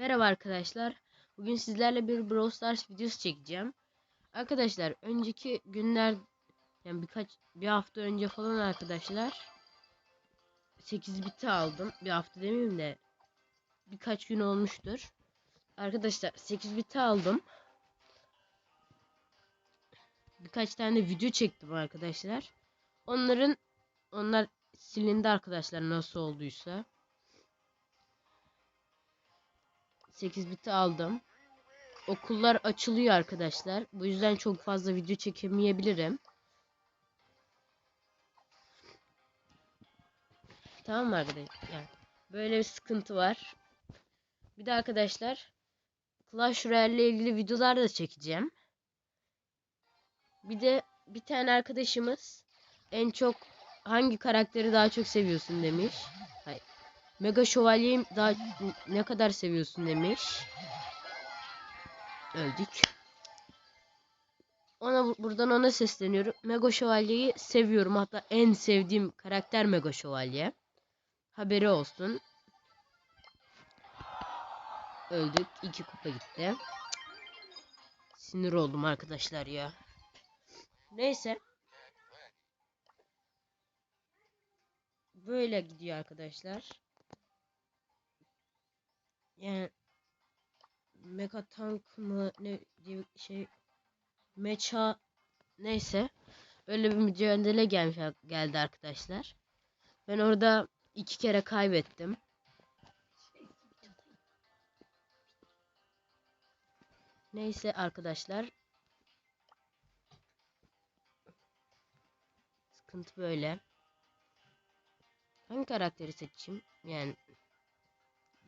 Merhaba arkadaşlar. Bugün sizlerle bir Brawl Stars videosu çekeceğim. Arkadaşlar önceki günler yani birkaç bir hafta önce falan arkadaşlar 8 biti aldım. Bir hafta demeyeyim de birkaç gün olmuştur. Arkadaşlar 8 biti aldım. Birkaç tane video çektim arkadaşlar. Onların onlar silindi arkadaşlar nasıl olduysa. 8 biti aldım. Okullar açılıyor arkadaşlar. Bu yüzden çok fazla video çekemeyebilirim. Tamam mı arkadaşlar? Yani böyle bir sıkıntı var. Bir de arkadaşlar Clash Royale ile ilgili videolar da çekeceğim. Bir de bir tane arkadaşımız en çok hangi karakteri daha çok seviyorsun demiş. Mega Şövalye'yi daha ne kadar seviyorsun demiş. Öldük. Ona buradan ona sesleniyorum. Mega Şövalye'yi seviyorum. Hatta en sevdiğim karakter Mega Şövalye. Haberi olsun. Öldük. İki kupa gitti. Sinir oldum arkadaşlar ya. Neyse. Böyle gidiyor arkadaşlar. Yani Mega Tank mı ne diye şey Mecha neyse öyle bir mücadele gelmiş geldi arkadaşlar. Ben orada iki kere kaybettim. Neyse arkadaşlar. Sıkıntı böyle. Hangi karakteri seçeyim? Yani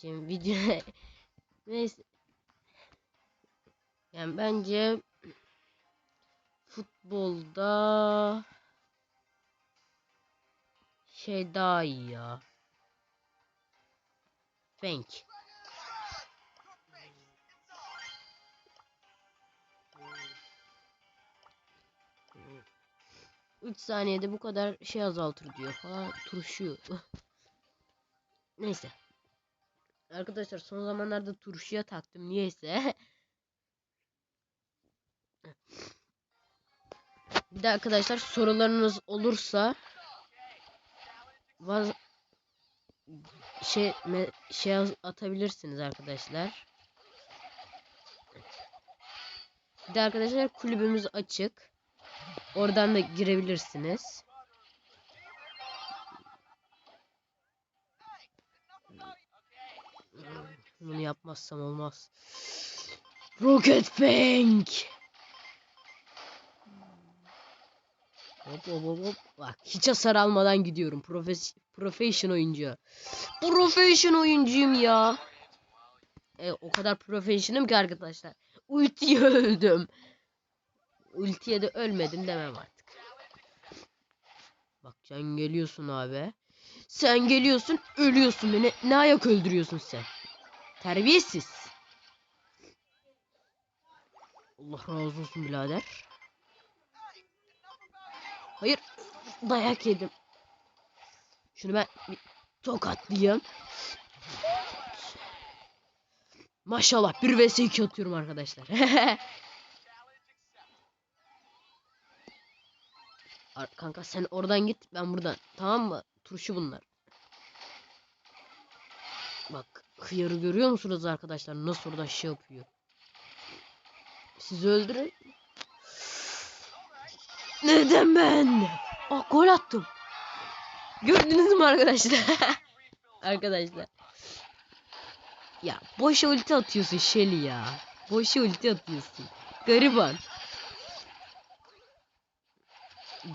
Şimdi video neyse yani bence futbolda şey daha iyi ya. Bank. Üç saniyede bu kadar şey azaltır diyor falan turşuyor. Neyse. Arkadaşlar son zamanlarda turşuya taktım niyeyse. Bir de arkadaşlar sorularınız olursa vaz şey me, şey atabilirsiniz arkadaşlar. Bir de arkadaşlar kulübümüz açık. Oradan da girebilirsiniz. Bunu yapmazsam olmaz. Rocket Bank. Hop hop hop. Bak hiç hasar almadan gidiyorum. Profes profession oyuncu. Profession oyuncuyum ya. E, o kadar profession'ım ki arkadaşlar. Ultiye öldüm. Ultiye de ölmedim demem artık. Bak sen geliyorsun abi. Sen geliyorsun ölüyorsun beni. Ne ayak öldürüyorsun sen? Terbiyesiz. Allah razı olsun birader. Hayır. Dayak yedim. Şunu ben bir tokatlayayım. Maşallah 1 vs 2 atıyorum arkadaşlar. Kanka sen oradan git ben buradan. Tamam mı? Turşu bunlar. Bak hıyarı görüyor musunuz arkadaşlar? Nasıl orada şey yapıyor. Sizi öldürün. Neden ben? Ah gol attım. Gördünüz mü arkadaşlar? arkadaşlar. Ya boş ulti atıyorsun Shelly ya. Boş ulti atıyorsun. Gariban.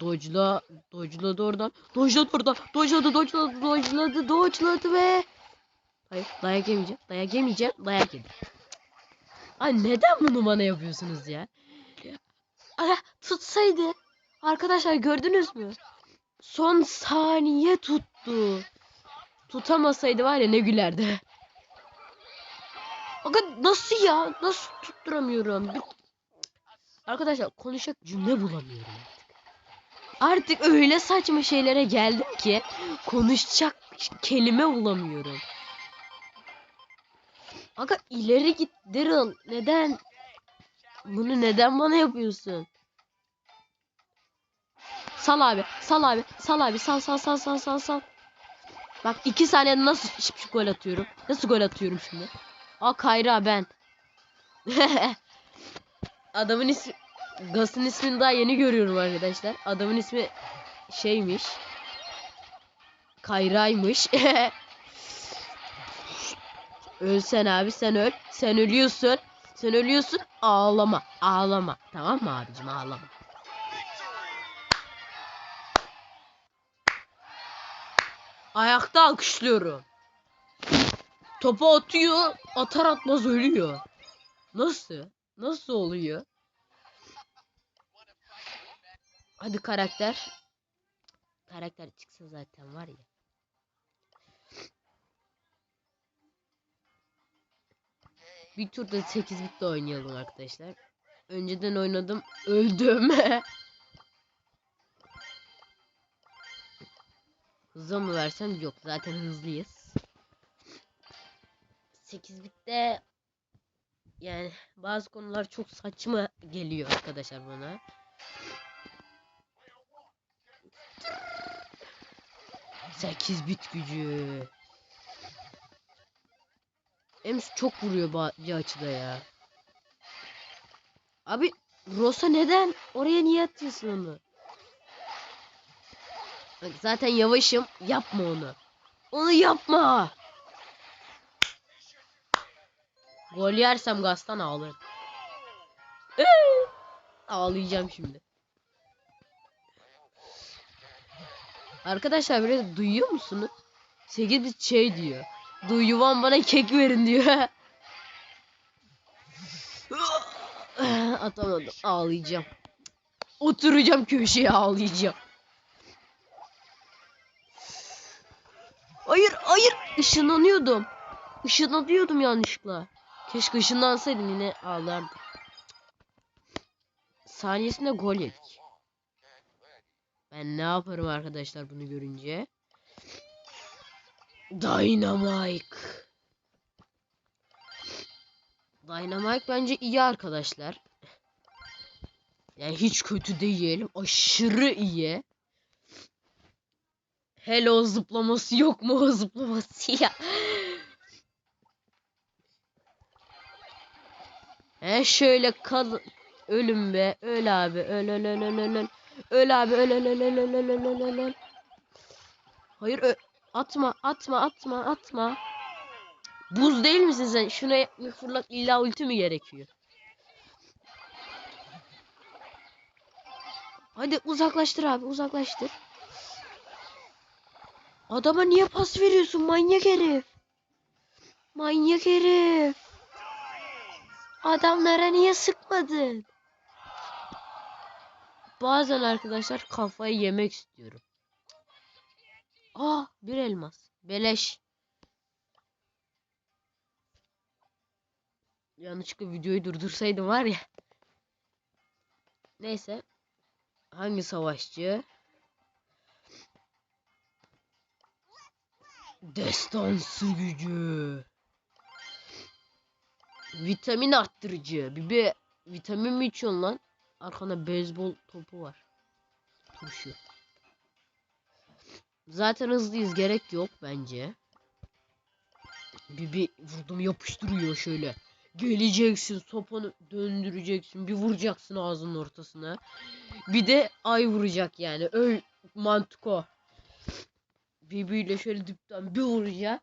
Dodge'la, dodge'ladı oradan. Dodge'ladı oradan. Dodge'ladı, dodge'ladı, dodge'ladı, dodge'ladı ve Hayır dayak yemeyeceğim. Dayak yemeyeceğim. Dayak yedim. Ay neden bunu bana yapıyorsunuz ya? Ara tutsaydı. Arkadaşlar gördünüz mü? Son saniye tuttu. Tutamasaydı var ya ne gülerdi. Aga nasıl ya? Nasıl tutturamıyorum? Arkadaşlar konuşacak cümle bulamıyorum artık. Artık öyle saçma şeylere geldim ki konuşacak kelime bulamıyorum. Aga ileri git Daryl. Neden? Bunu neden bana yapıyorsun? Sal abi. Sal abi. Sal abi. Sal sal sal sal sal sal. Bak iki saniyede nasıl şıp gol atıyorum. Nasıl gol atıyorum şimdi? Aa Kayra ben. Adamın ismi Gas'ın ismini daha yeni görüyorum arkadaşlar. Adamın ismi şeymiş. Kayra'ymış. Ölsen abi sen öl. Sen ölüyorsun. Sen ölüyorsun. Ağlama. Ağlama. Tamam mı abicim ağlama. Ayakta alkışlıyorum. Topu atıyor. Atar atmaz ölüyor. Nasıl? Nasıl oluyor? Hadi karakter. Karakter çıksa zaten var ya. Bir turda 8 bitle oynayalım arkadaşlar. Önceden oynadım. Öldüm. Hızlı mı versem? Yok. Zaten hızlıyız. 8 bitte yani bazı konular çok saçma geliyor arkadaşlar bana. Sekiz bit gücü. Ems çok vuruyor bazı açıda ya. Abi Rosa neden? Oraya niye atıyorsun onu? Bak zaten yavaşım. Yapma onu. Onu yapma. Gol yersem gazdan ağlarım. Ağlayacağım şimdi. Arkadaşlar böyle duyuyor musunuz? 8 bir şey diyor. Duyuvan bana kek verin diyor. Atamadım. Ağlayacağım. Oturacağım köşeye ağlayacağım. Hayır hayır. Işınlanıyordum. Işınlanıyordum yanlışlıkla. Keşke ışınlansaydım yine ağlardım. Saniyesinde gol yedik. Ben ne yaparım arkadaşlar bunu görünce? Dynamite. Dynamite bence iyi arkadaşlar. Yani hiç kötü değil. Aşırı iyi. Hello zıplaması yok mu o zıplaması ya. He şöyle kal ölüm be. Öl abi. Öl öl öl öl öl. Öl abi öl öl öl öl öl öl öl. Hayır öl atma atma atma atma Buz değil misin sen? Şuna bir fırlat illa ulti mi gerekiyor? Hadi uzaklaştır abi uzaklaştır. Adama niye pas veriyorsun manyak herif? Manyak herif. Adamlara niye sıkmadın? Bazen arkadaşlar kafayı yemek istiyorum. Aa bir elmas. Beleş. Yanlışlıkla videoyu durdursaydım var ya. Neyse. Hangi savaşçı? Destansı gücü. Vitamin arttırıcı. Bir vitamin mi içiyorsun lan? Arkanda beyzbol topu var. Turşu. Zaten hızlıyız. Gerek yok bence. Bir bir vurdum yapıştırıyor şöyle. Geleceksin sopanı döndüreceksin. Bir vuracaksın ağzının ortasına. Bir de ay vuracak yani. Öl mantık o. Birbiriyle şöyle dipten bir vuracak.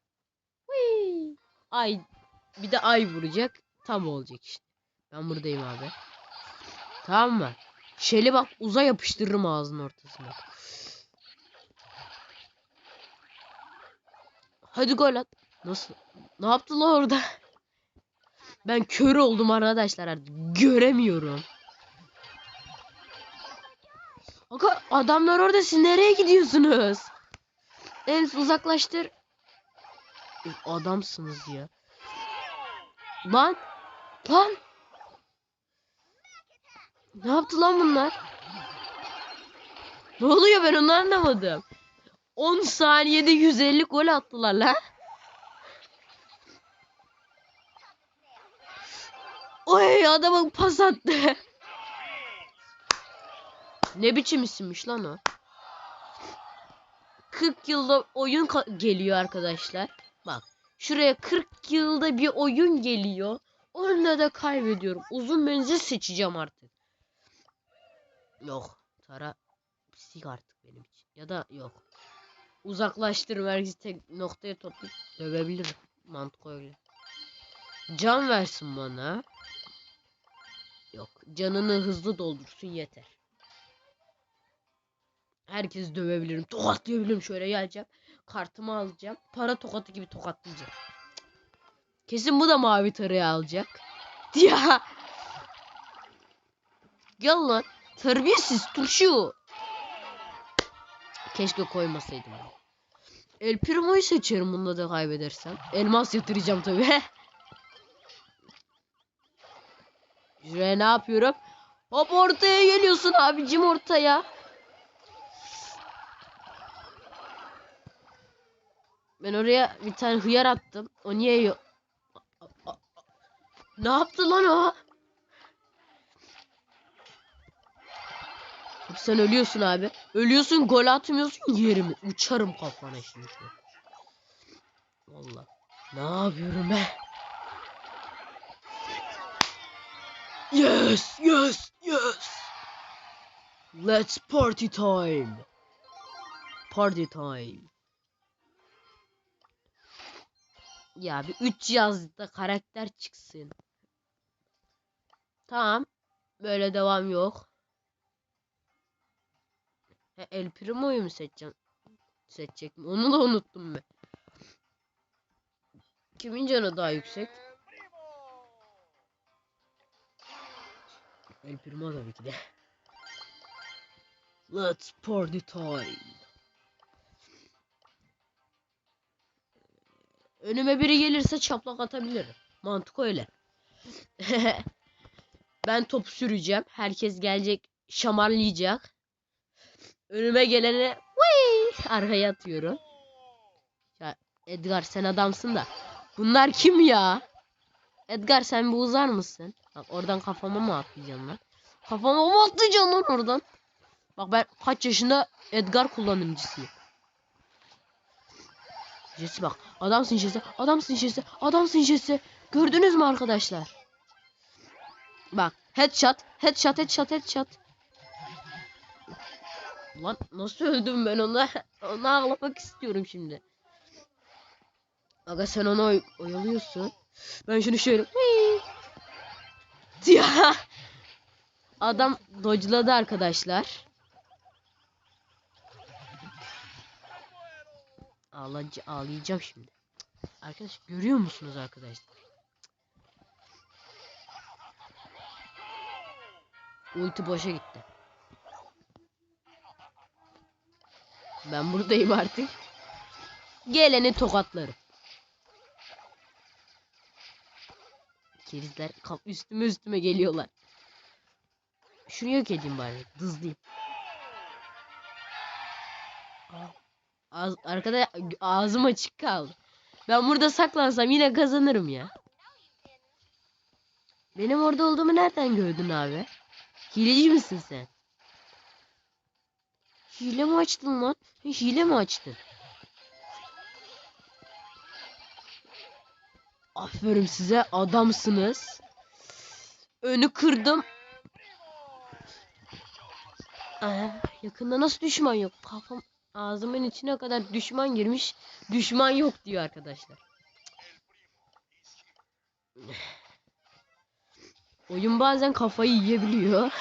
Whee! Ay bir de ay vuracak. Tam olacak işte. Ben buradayım abi. Tamam mı? Şeli bak uza yapıştırırım ağzının ortasına. Hadi gol at. Nasıl? Ne yaptılar orada? Ben kör oldum arkadaşlar artık. Göremiyorum. Aga adamlar orada siz nereye gidiyorsunuz? En uzaklaştır. Adamsınız ya. Lan. Lan. Ne yaptı lan bunlar? Ne oluyor ben onu anlamadım. 10 saniyede 150 gol attılar lan. Oy adamın pas attı. ne biçim isimmiş lan o? 40 yılda oyun geliyor arkadaşlar. Bak şuraya 40 yılda bir oyun geliyor. Onunla da kaybediyorum. Uzun menzil seçeceğim artık. Yok. Tara pislik artık benim için. Ya da yok. Uzaklaştır merkezi tek noktaya toplayıp dövebilirim. Mantık öyle. Can versin bana. Yok. Canını hızlı doldursun yeter. Herkes dövebilirim. Tokatlayabilirim. Şöyle geleceğim. Kartımı alacağım. Para tokatı gibi tokatlayacağım. Kesin bu da mavi tarıyı alacak. Ya. Gel lan. Terbiyesiz turşu. Keşke koymasaydım. El Primo'yu seçerim bunda da kaybedersem. Elmas yatıracağım tabi. Şuraya ne yapıyorum? Hop ortaya geliyorsun abicim ortaya. Ben oraya bir tane hıyar attım. O niye yok? Ne yaptı lan o? Sen ölüyorsun abi. Ölüyorsun gol atmıyorsun yerimi. Uçarım kafana şimdi. Valla. Ne yapıyorum ben? Yes, yes, yes. Let's party time. Party time. Ya bir 3 yazda karakter çıksın. Tamam. Böyle devam yok. He, El Primo'yu mu seçeceğim? Seçecek mi? Onu da unuttum ben. Kimin canı daha yüksek? El Primo tabii ki de. Let's party time. Önüme biri gelirse çaplak atabilirim. Mantık öyle. ben top süreceğim. Herkes gelecek şamarlayacak. Önüme gelene Vıy! arkaya atıyorum. Ya Edgar sen adamsın da. Bunlar kim ya? Edgar sen bir uzar mısın? Bak oradan kafama mı atlayacaksın lan? Kafama mı atlayacaksın lan oradan? Bak ben kaç yaşında Edgar kullanımcısıyım. Jesse bak. Adamsın Jesse. Adamsın Jesse. Adamsın Jesse. Gördünüz mü arkadaşlar? Bak. Headshot. Headshot. Headshot. Headshot. Lan nasıl öldüm ben ona? Onu ağlamak istiyorum şimdi. Aga sen onu oy oyalıyorsun. Ben şunu şöyle. Ya. Adam dodge'ladı arkadaşlar. Ağlayacağım, ağlayacağım şimdi. Arkadaş görüyor musunuz arkadaşlar? Ulti boşa gitti. Ben buradayım artık. Geleni tokatlarım. Kerizler üstüme üstüme geliyorlar. Şunu yok edeyim bari. Hızlıyım. Ağız, arkada ağzım açık kaldı. Ben burada saklansam yine kazanırım ya. Benim orada olduğumu nereden gördün abi? Hileci misin sen? Hile mi açtın lan? Hile mi açtın? Aferin size adamsınız. Önü kırdım. Aa, yakında nasıl düşman yok? Kafam ağzımın içine kadar düşman girmiş. Düşman yok diyor arkadaşlar. Oyun bazen kafayı yiyebiliyor.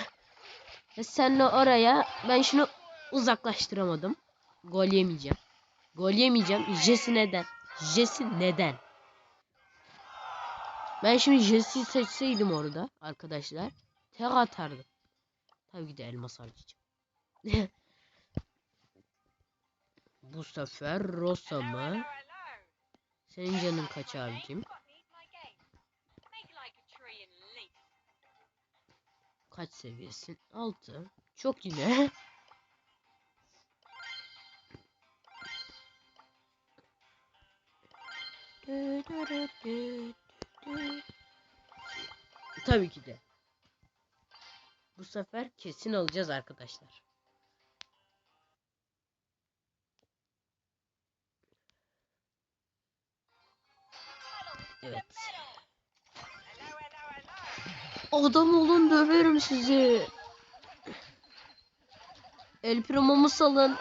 Ve senle oraya ben şunu uzaklaştıramadım. Gol yemeyeceğim. Gol yemeyeceğim. Jesse neden? Jesse neden? Ben şimdi Jesse'yi seçseydim orada arkadaşlar. Tek atardım. Tabii ki de elmas harcayacağım. Bu sefer Rosa mı? Senin canın kaç abicim? Kaç seviyesin? 6. Çok yine. tabii ki de. Bu sefer kesin alacağız arkadaşlar. Evet. Adam olun döverim sizi. El Primo'mu salın.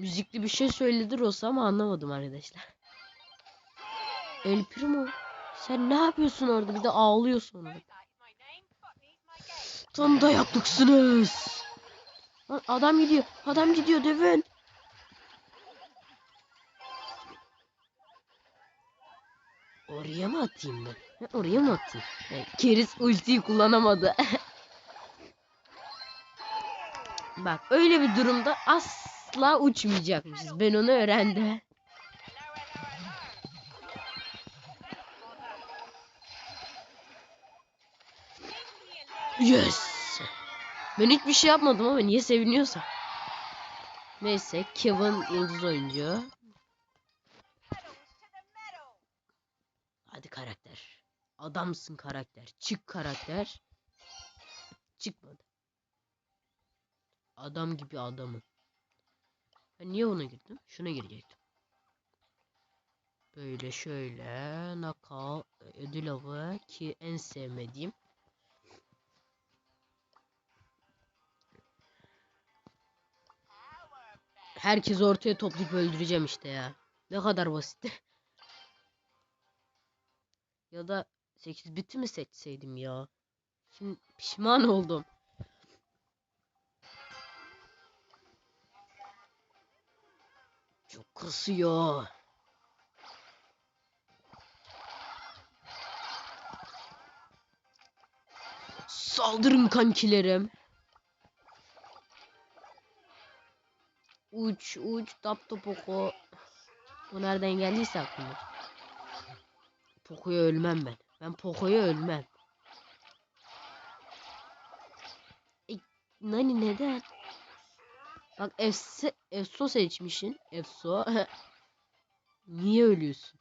Müzikli bir şey söyledi Rosa ama anlamadım arkadaşlar. El Primo sen ne yapıyorsun orada bir de ağlıyorsun orada. Tam dayaklıksınız. Lan adam gidiyor. Adam gidiyor dövün. Oraya mı atayım ben? Oraya mı atayım? Evet, Keris ultiyi kullanamadı. Bak öyle bir durumda asla uçmayacakmışız. Ben onu öğrendim. Yes. Ben hiçbir şey yapmadım ama niye seviniyorsam. Neyse Kevin yıldız oyuncu. Hadi karakter. Adamsın karakter. Çık karakter. Çıkmadı. Adam gibi adamım. Ben niye ona girdim? Şuna girecektim. Böyle şöyle nakal ödül avı ki en sevmediğim. Herkesi ortaya toplayıp öldüreceğim işte ya. Ne kadar basit. ya da 8 biti mi seçseydim ya? Şimdi pişman oldum. Çok kasıyor. Saldırın kankilerim. Uç uç tap topoko. Bu nereden geldiyse aklıma. Poco'ya ölmem ben. Ben Poco'ya ölmem. E, Nani neden? Bak Efse, Efso seçmişsin. Efso. Niye ölüyorsun?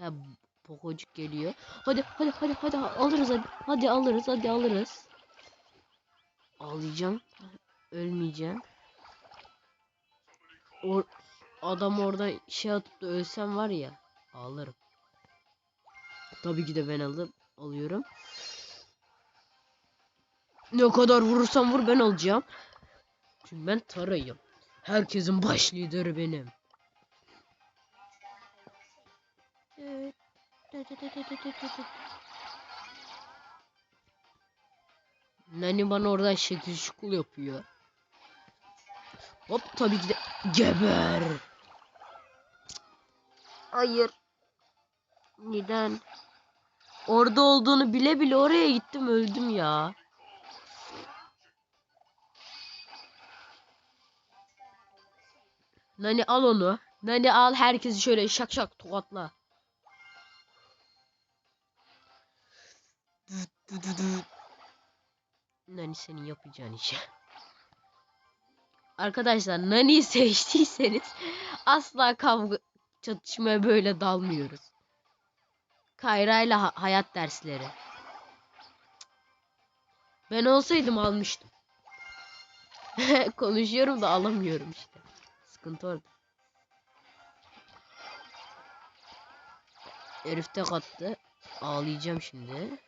Ya Pokocuk geliyor. Hadi hadi hadi hadi alırız hadi. Hadi alırız hadi alırız. Ağlayacağım. Ölmeyeceğim. O adam orada şey atıp da ölsem var ya ağlarım. Tabii ki de ben alıp alıyorum. Ne kadar vurursam vur ben alacağım. Çünkü ben Tara'yım. Herkesin baş lideri benim. Nani bana oradan şekil şukul yapıyor. Hop tabii ki de geber. Hayır. Neden? Orada olduğunu bile bile oraya gittim öldüm ya. Nani al onu. Nani al herkesi şöyle şak şak tokatla. Nani senin yapacağın işe. Arkadaşlar Nani'yi seçtiyseniz asla kavga çatışmaya böyle dalmıyoruz. Kayra ile ha- hayat dersleri. Ben olsaydım almıştım. Konuşuyorum da alamıyorum işte. Sıkıntı orada. Herif tek attı. Ağlayacağım şimdi.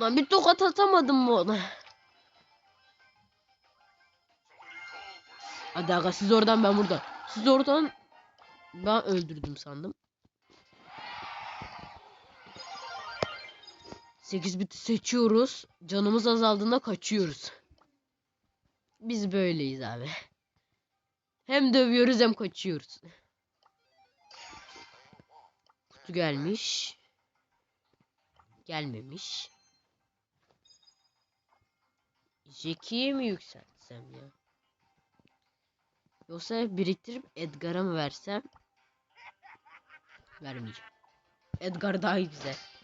Lan bir tokat atamadım mı ona? Hadi aga siz oradan ben burada. Siz oradan ben öldürdüm sandım. 8 biti seçiyoruz. Canımız azaldığında kaçıyoruz. Biz böyleyiz abi. Hem dövüyoruz hem kaçıyoruz. Kutu gelmiş. Gelmemiş. Jackie'ye mi yükseltsem ya? Yoksa biriktirip Edgar'a mı versem? Vermeyeceğim. Edgar daha güzel.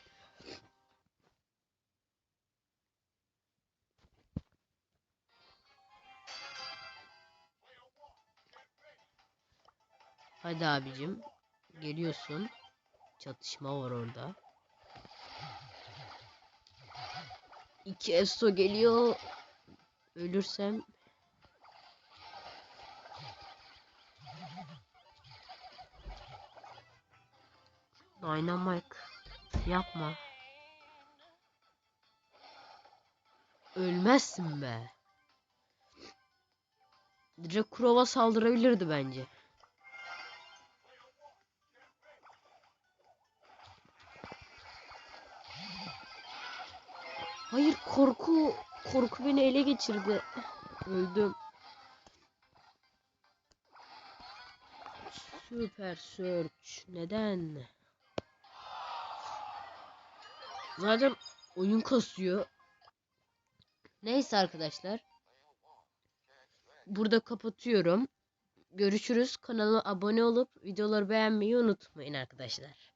Hadi abicim. Geliyorsun. Çatışma var orada. İki Esto geliyor. Ölürsem Dynamite yapma. Ölmezsin be. Direkt Kurova saldırabilirdi bence. Hayır korku korku beni ele geçirdi. Öldüm. Süper Search. Neden? Zaten oyun kasıyor. Neyse arkadaşlar. Burada kapatıyorum. Görüşürüz. Kanalıma abone olup videoları beğenmeyi unutmayın arkadaşlar.